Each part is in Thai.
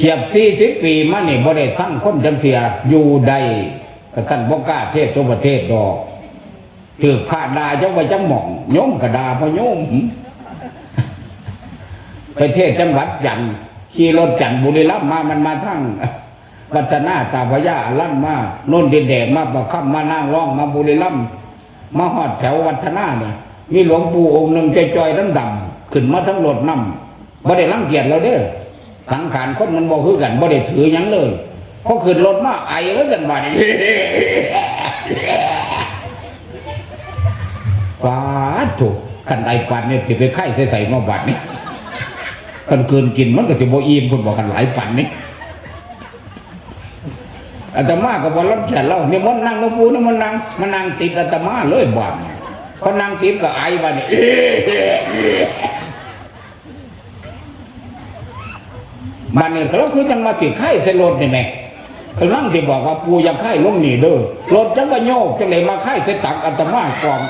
เทียบสี่สิบปีมานี่บ่ได้ทั้งคนจังเทียอยู่ใดก็ท่านบ่กล้าเทศตัวประเทศดอกถือพาดาเจ้าว่าจังหม่องโยมกระดาพะโยมไปเทศจังหวัดจันขี่รถจันบุรีรัมมามันมาทั้งวัฒนาตาพระยาลั่นมาโน่นดินแดงมาประคับมานั่งร้องมาบุรีรัมมาหอดแถววัฒนาเนี่ยมีหลวงปู่องค์หนึ่งใจจอยๆดำขึ้นมาทั้งรถน้ำบ่ได้รังเกียจเราเด้อ สังขารคนมันบ่คือกันบ่ได้ถือยังเลยพอขึ้นรถมาไอแล้วกันบัดนี้ปาดถูกคันไอปันเนี่ยสิไปไข่ใส่ๆมาบัดนี่กันเกินกินมันก็สิบ่อิ่มเพิ่นบอกกันหลายปันนี่อาตมาก็บ่รับแขกเรานี่ยมันนั่งหลวงปู่นี่มันนั่งมันนั่งติดอาตมาเลยบัดนี่พอนั่งติดก็ไอบัดนี่ บัดนี้เราคือจังมาสิไข่ใส่รถนี่แหม่กำลังสิบอกว่าปูย่าไข่ลงนี่เด้อรถจังว่าโยกจังไดมาไข่ใส่ตักอาตมากอง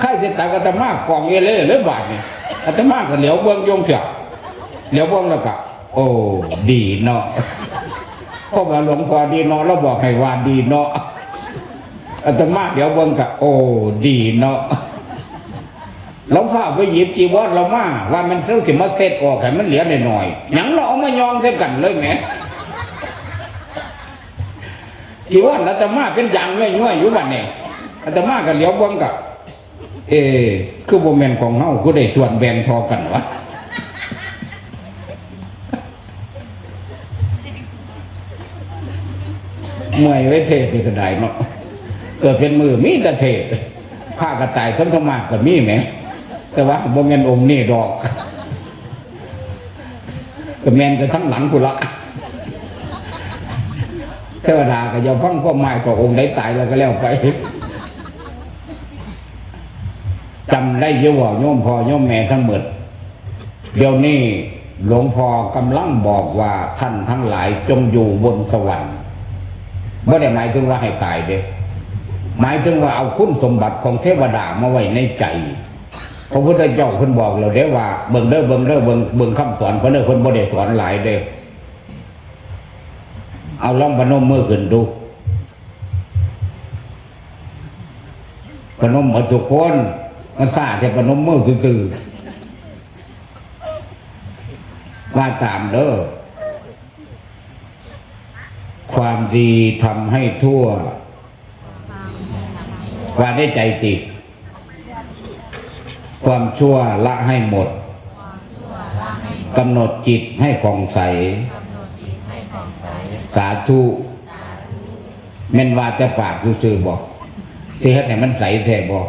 ข้าจะตากอาตมากองเอเล่เลยบาทนี่อาตมาก็เหลียวเบิ้องโยงเสียเหลียวเบิ้องแล้วก็โอ้ดีเนาะพราะว่าหลวงพ่อดีเนาะเราบอกให้ว่าดีเนาะอาตมาเดี๋ยวเบิ้งก็โอ้ดีเนาะ เราฝากไปหยิบจีวรเรามาว่ามันซื้อสิมาเซ็ตออกให้มันเหลือหน่อยๆหยังเราเอามายองเส้กันเลยแหมจีวรอาตมาเป็นอย่างง่อยอยู่บัดนี้อาตมาก็เหลียวบิ้งก็เออคือโมเมนของเฮาก็ได้ส่วนแบ่งทอกันวะเมื่อยไว้เทศนี่ก็ได้เนาะเกิดเป็นมือมีแต่เทศผ้ากระต่ายทั้งธรรมะก็มีแหม แต่ว่าโมเมนองค์นี่ดอกก็แมนแต่ทั้งหลังกูละเทวดาก็อย่าฟังความหมายต่อองค์ใดตายแล้วก็แล้วไปจำได้เยอะว่าโยมพ่อโยมแม่ทั้งหมดเดี๋ยวนี้หลวงพ่อกำลังบอกว่าท่านทั้งหลายจงอยู่บนสวรรค์ไม่ได้หมายถึงว่าให้ตายเด้หมายถึงว่าเอาคุณสมบัติของเทวดามาไว้ในใจ พระพุทธเจ้าเพิ่นบอกเราเด้ว่าเบิ่งเด้อเบิ่งเด้อเบิ่งเบิ่งคำสอนเพิ่นเด้อเพิ่นบ่ได้สอนหลายเด้อเอาล่องพนมมือขึ้นดูพนมหมดทุกคนมันซาแต่ปนมมือซื่อว่าตามเด้อความดีทำให้ทั่ว ว่าได้ใจติด ความชั่วละให้หมด กำหนดจิตให้ผ่องใส สาธุแม่นว่าแต่ปากซื่อๆบอกสิเฮ็ดให้มันใสแท้บอก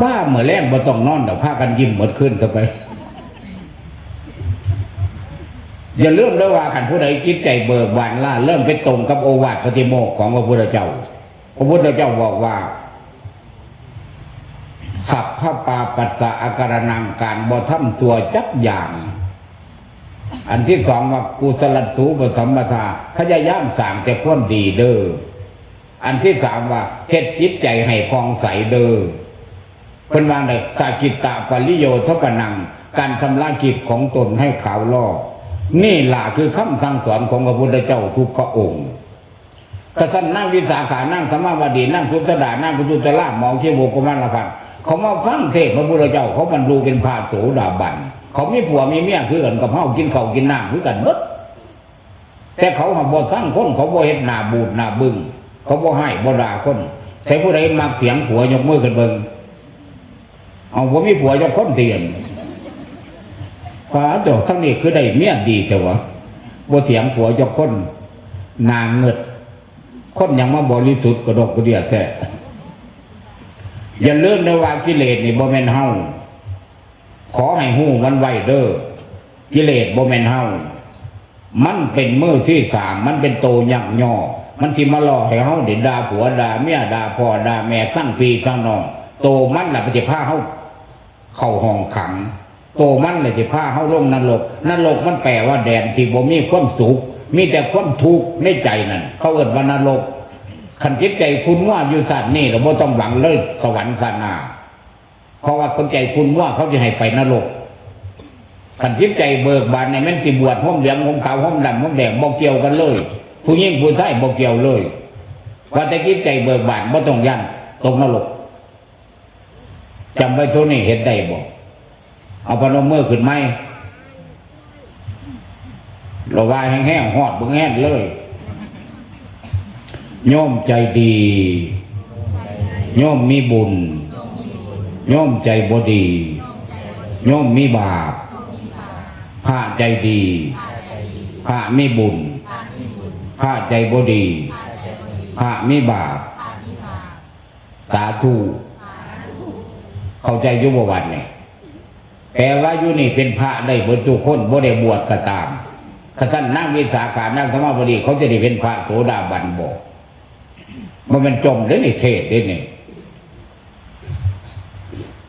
บ้าเหมื่อแรงบ่ต้องนอนเดี๋ยวพากันยิ้มหมดขึ้นซะไป อย่าลืมด้วว่าขันผู้ใดจิตใจเบิกบานล่าเริ่มไปตรงกับโอวาทปฏิโมกขของพระพุทธเจ้า พระพุทธเจ้าบอกว่า สัพพปาปัสสะอาการนังการบ่ทำตัวจักอย่าง อันที่สองว่ากุศลสูปสัมปทาพยายามสั่งแต่ความดีเด้ออันที่สามว่าเฮ็ดจิตใจให้พองใสเด้อเพิ่นวางได้สากิตตะปริโยทปนัง การทำลายกิจของตนให้ขาวลอกนี่ล่ะคือคำสั่งสอนของพระพุทธเจ้าทุกพระองค์กษัตริย์นั่งวิสาขานั่งสมาวดีนั่งทุตดานั่งกุจุตละหมองเชโกมันละพันธ เขามาฟังเทศพระพุทธเจ้าเขาบรรลุเป็นพระโสดาบันเขามีผัวมีเมียคือกันกับเฮากินเขากินน้ำคือกันหมดแต่เขาหาบ่สร้างคนเขาบ่เฮ็ดหน้าบูดหน้าบึ้งเขาบ่ให้บ่ด่าคนใช้ผู้ใดมาเถียงผัวยกมือขึ้นเบิ่งเอาผมมีผัวจะพ้นเตียนฟ้าดอกทั้งนี้คือได้เมียดีแต่ว่าบ่เถียงผัวจะพ้นนางเงิดคนยังมาบริสุทธิ์กระดกกระเดียแต่ อย่าเลื่อนนะว่ากิเลสนี่บ่แม่นเฮาขอให้หู้มันไว้เด้อกิเลสบ่แม่นเฮามันเป็นมือที่สามมันเป็นโตยักย่อ มันที่มาหล่อให้เฮาดิด่าผัวด่าเมียด่าพ่อด่าแม่สั่งปีสั่งน้องโตมันแหละมันจะพาเขาเข้าห้องขัง โตมันเลยจะพาเขาลงนรกนรกมันแปลว่าแดนที่บ่มีความสุขมีแต่ความทุกข์ในใจนั่นเขาเอิ้นว่านรก ขันจิตใจคุณว่าอยู่สัตว์นี่เราบ่ต้องหวังเลยสวรรค์สานา เพราะว่าคนใจคุณว่าเขาจะให้ไปนรกขันจิตใจเบิกบานในแม่นสิบวชห้มเหลืองห้มขาวห้มดำห้มแดงบ่เกี่ยวกันเลย ผู้ยิ่งผู้ชายบ่เกี่ยวเลยว่าแต่จิตใจเบิกบานบ่ต้องยันตกนรกจำไว้ตัวนี้เห็นได้บ่เอาพนมมือขึ้นไหมเราว่าแห้งๆหอดบึงแห้งเลย โยมใจดี โยมมีบุญ โยมใจบดี โยมมีบาปพระใจดีพระมีบุญพระใจบดีพระมีบาปสาธุเข้าใจอยุบวันเนี่ยแปลว่าอยู่นี่เป็นพระได้บรรจุคนบ่ได้บวชก็ตามถ้าท่านนั่งวิสาขานั่งสมาธิเขาจะได้เป็นพระโสดาบันบอก มันเป็นจมได้ในเทศได้เนี่ย